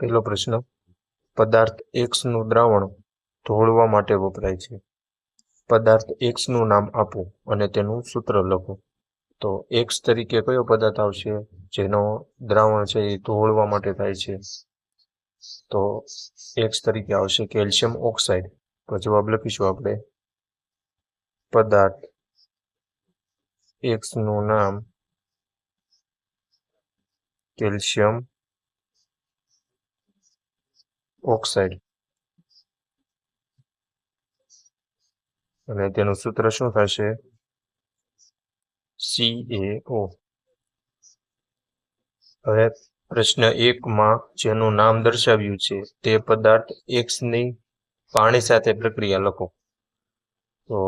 પહેલો પ્રશ્ન, પદાર્થ એક્સનું દ્રાવણ ઢોળવા માટે વપરાય છે. પદાર્થ એક્સનું નામ આપો અને તેનું સૂત્ર લખો. તો એક્સ તરીકે કયો પદાર્થ આવશે? જેનો દ્રાવણ છે એ ધોળવા માટે થાય છે. તો એક્સ તરીકે આવશે કેલ્શિયમ ઓક્સાઇડ. તો જવાબ લખીશું આપણે. પદાર્થ એક્સનું નામ કેલ્શિયમ ઓક્સાઇડ. અને તેનું સૂત્ર શું થશે? CaO હવે પ્રશ્ન એકમાં જેનું નામ દર્શાવ્યું છે તે પદાર્થ એક્સની પાણી સાથે પ્રક્રિયા લખો. તો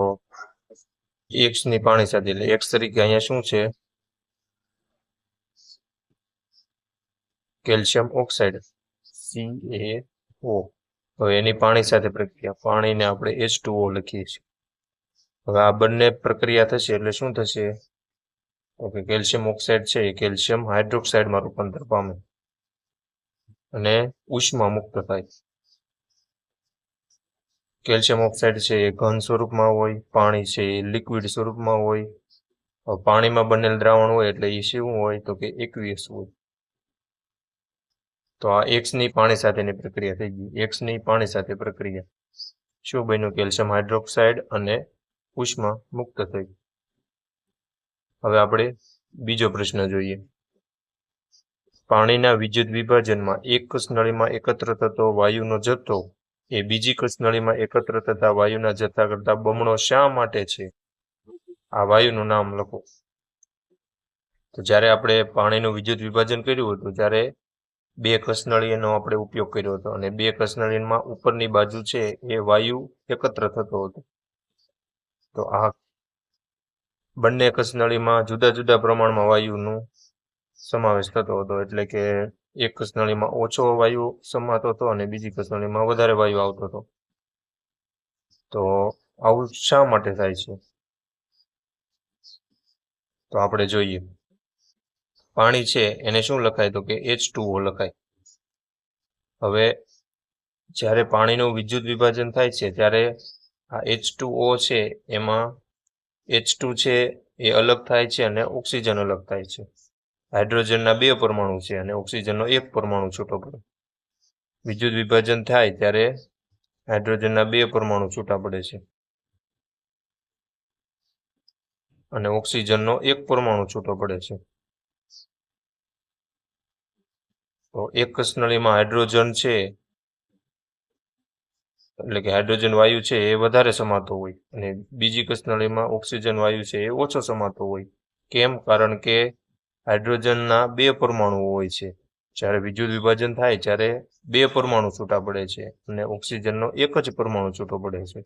એક્સની પાણી સાથે, એટલે એક્સ તરીકે અહીંયા શું છે? Calcium oxide. CaO હવે એની પાણી સાથે પ્રક્રિયા, પાણીને આપણે H2O લખીએ છીએ. હવે આ બંને પ્રક્રિયા થશે એટલે શું થશે? ઓકે, કેલ્શિયમ ઓક્સાઇડ છે એ કેલ્શિયમ હાઇડ્રોક્સાઇડમાં રૂપાંતર પામે. અને ઉષ્મા મુક્ત થાય. કેલ્શિયમ ઓક્સાઇડ છે એ ઘન સ્વરૂપમાં હોય, પાણી છે એ લિક્વિડ સ્વરૂપમાં હોય. પાણીમાં બનેલ દ્રાવણ હોય એટલે એ શું હોય? તો કે એકવીસ હોય. તો આ એક્સની પાણી સાથેની પ્રક્રિયા થઈ ગઈ. એક્સની પાણી સાથે પ્રક્રિયા શું બન્યું? કેલ્શિયમ હાઇડ્રોક્સાઇડ અને ઉષ્મા મુક્ત થઈ હવે આપણે બીજો પ્રશ્ન જોઈએ. પાણીના વિદ્યુત વિભાજનમાં એક કસનળીમાં એકત્ર થતો વાયુનો જથ્થો એ બીજી કસનળીમાં એકત્ર થતા વાયુના જથ્થા કરતા બમણો શા માટે છે? આ વાયુનું નામ લખો. તો જ્યારે આપણે પાણીનું વિદ્યુત વિભાજન કર્યું હતું, ત્યારે બે કસનળીનો આપણે ઉપયોગ કર્યો હતો અને બે કસનળીમાં ઉપરની બાજુ છે એ વાયુ એકત્ર થતો હતો. તો આ બંને કસનળીમાં જુદા જુદા પ્રમાણમાં વાયુનું સમાવેશ થતો હતો. એટલે કે એક કસનળીમાં ઓછો વાયુ સમાતો હતો અને બીજી કસનળીમાં વધારે વાયુ આવતો હતો. તો આવું શા માટે થાય છે? તો આપણે જોઈએ. પાણી છે, એને શું લખાય? તો કે એચ લખાય. હવે જ્યારે પાણીનું વિદ્યુત વિભાજન થાય છે, ત્યારે આ એચ છે, એમાં એચ છે, એ અલગ થાય છે અને ઓક્સિજન અલગ થાય છે. હાઇડ્રોજનના બે પરમાણુ છે અને ઓક્સિજનનો એક પરમાણુ છૂટો પડે. વિદ્યુત વિભાજન થાય ત્યારે હાઇડ્રોજનના બે પરમાણુ છૂટા પડે છે. અને ઓક્સિજનનો એક પરમાણુ છૂટો પડે છે. તો એક કસનળીમાં હાઇડ્રોજન છે, એટલે કે હાઇડ્રોજન વાયુ છે એ વધારે સમાતો હોય. અને બીજી કસનળીમાં ઓક્સિજન વાયુ છે એ ઓછો સમાતો હોય. કેમ? કારણ કે હાઇડ્રોજનના બે પરમાણુઓ હોય છે. જ્યારે વિદ્યુત વિભાજન થાય, ત્યારે બે પરમાણુ છૂટા પડે છે અને ઓક્સિજનનો એક જ પરમાણુ છૂટો પડે છે.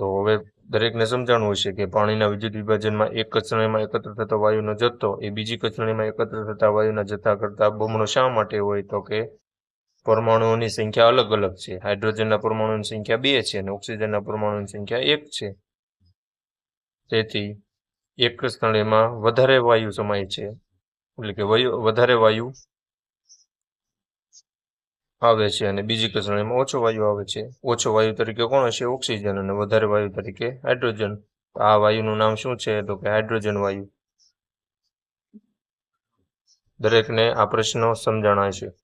તો હવે દરેકને સમજાણું હશે કે પાણીના વિદ્યુત વિભાજનમાં એક કચરણીમાં એકત્ર થતો વાયુનો જથ્થો એ બીજી કચરણીમાં એકત્ર થતા વાયુના જથ્થા કરતા બમણો શા માટે હોય તો કે પરમાણુઓની સંખ્યા અલગ અલગ છે. હાઇડ્રોજનના પરમાણુની સંખ્યા બે છે અને ઓક્સિજનના પરમાણુની સંખ્યા એક છે. તેથી એક સ્થળેમાં વધારે વાયુ સમાય છે. એટલે કે વધારે વાયુ આવે છે અને બીજી કસરણીમાં ઓછો વાયુ આવે છે. ઓછો વાયુ તરીકે કોણ હશે? ઓક્સિજન અને વધારે વાયુ તરીકે હાઇડ્રોજન. આ વાયુનું નામ શું છે? તો કે હાઇડ્રોજન વાયુ. દરેકને આ પ્રશ્નો સમજાણા છે.